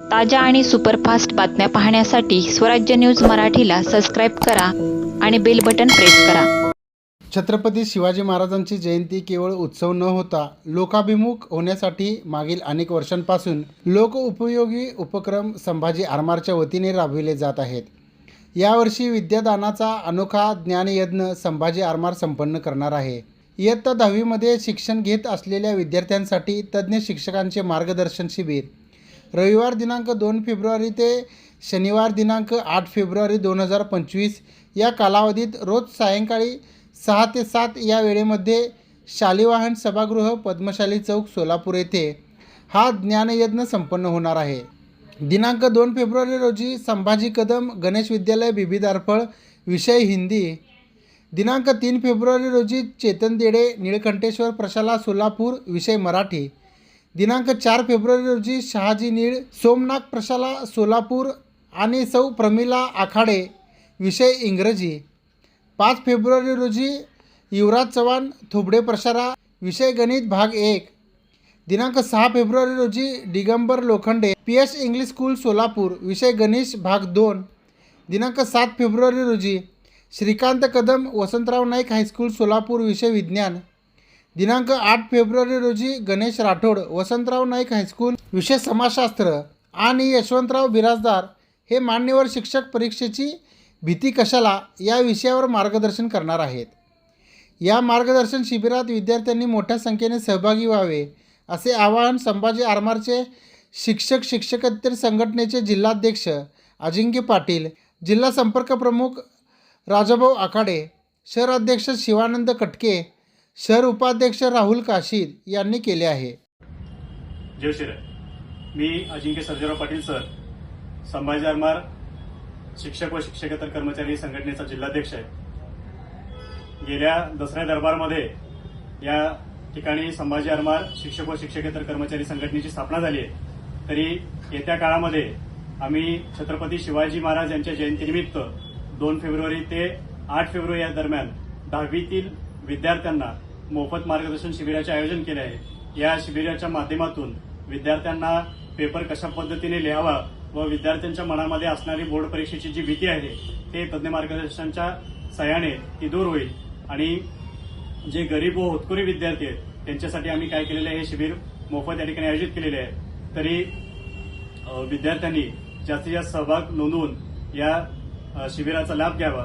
ताज्या आणि सुपरफास्ट बातम्या पाहण्यासाठी स्वराज्य न्यूज मराठीला सबस्क्राईब करा आणि बेल बटन प्रेस करा. छत्रपती शिवाजी महाराजांची जयंती केवळ उत्सव न होता लोकाभिमुख होण्यासाठी मागील अनेक वर्षांपासून लोक उपयोगी उपक्रम संभाजी आरमारच्या वतीने राबविले जात आहेत. यावर्षी विद्यादानाचा अनोखा ज्ञानयज्ञ संभाजी आरमार संपन्न करणार आहे. इयत्ता दहावीमध्ये शिक्षण घेत असलेल्या विद्यार्थ्यांसाठी तज्ज्ञ शिक्षकांचे मार्गदर्शन शिबिर रविवार दिनांक दोन फेब्रुवारी ते शनिवार दिनांक आठ फेब्रुवारी दोन हजार पंचवीस या कालावधीत रोज सायंकाळी सहा ते सात या वेळेमध्ये शालिवाहन सभागृह पद्मशाली चौक सोलापूर येथे हा ज्ञानयज्ञ संपन्न होणार आहे. दिनांक दोन फेब्रुवारी रोजी संभाजी कदम गणेश विद्यालय बिबी दारफळ विषय हिंदी. दिनांक तीन फेब्रुवारी रोजी चेतन देडे निळकंठेश्वर प्रशाला सोलापूर विषय मराठी. दिनांक चार फेब्रुवारी रोजी शहाजी नीळ सोमनाथ प्रशाला सोलापूर आणि सौ प्रमिला आखाडे विषय इंग्रजी. पाच फेब्रुवारी रोजी युवराज चव्हाण थोबडे प्रशारा विषय गणित भाग एक. दिनांक सहा फेब्रुवारी रोजी Digambar Lokhande P S English school Solapur विषय गणेश भाग दोन. दिनांक सात फेब्रुवारी रोजी श्रीकांत कदम वसंतराव नाईक हायस्कूल सोलापूर विषय विज्ञान. दिनांक आठ फेब्रुवारी रोजी गणेश राठोड वसंतराव नाईक हायस्कूल विशेष समाजशास्त्र आणि यशवंतराव बिराजदार हे मान्यवर शिक्षक परीक्षेची भीती कशाला या विषयावर मार्गदर्शन करणार आहेत. या मार्गदर्शन शिबिरात विद्यार्थ्यांनी मोठ्या संख्येने सहभागी व्हावे असे आवाहन संभाजी आरमारचे शिक्षक शिक्षकेतर संघटनेचे जिल्हाध्यक्ष अजिंक्य पाटील जिल्हा संपर्क प्रमुख राजाभाऊ आखाडे शहर अध्यक्ष शिवानंद कटके शहर उपाध्यक्ष राहुल काशीद यांनी केले आहे. जय श्रीराय मी अजिंक्य सर्जेराव पाटील सर. संभाजी आरमार शिक्षक व शिक्षकेतर कर्मचारी संघटनेचा जिल्हाध्यक्ष आहे. गेल्या दसऱ्या दरबारमध्ये या ठिकाणी संभाजी आरमार शिक्षक व शिक्षकेतर कर्मचारी संघटनेची स्थापना झाली आहे. तरी येत्या काळामध्ये आम्ही छत्रपती शिवाजी महाराज यांच्या जयंतीनिमित्त दोन फेब्रुवारी ते आठ फेब्रुवारी या दरम्यान दहावीतील विद्यार्थ्यांना मोफत मार्गदर्शन शिबिराचे आयोजन केले आहे. या शिबिराच्या माध्यमातून विद्यार्थ्यांना पेपर कशा पद्धतीने लिहावा व विद्यार्थ्यांच्या मनामध्ये असणारी बोर्ड परीक्षेची जी भीती आहे ते तज्ज्ञ मार्गदर्शनाच्या सहाय्याने ती दूर होईल. आणि जे गरीब व होतकुरी विद्यार्थी आहेत त्यांच्यासाठी आम्ही काय केलेलं आहे हे शिबिर मोफत या ठिकाणी आयोजित केलेले आहे. तरी विद्यार्थ्यांनी जास्तीत जास्त सहभाग नोंदवून या शिबिराचा लाभ घ्यावा.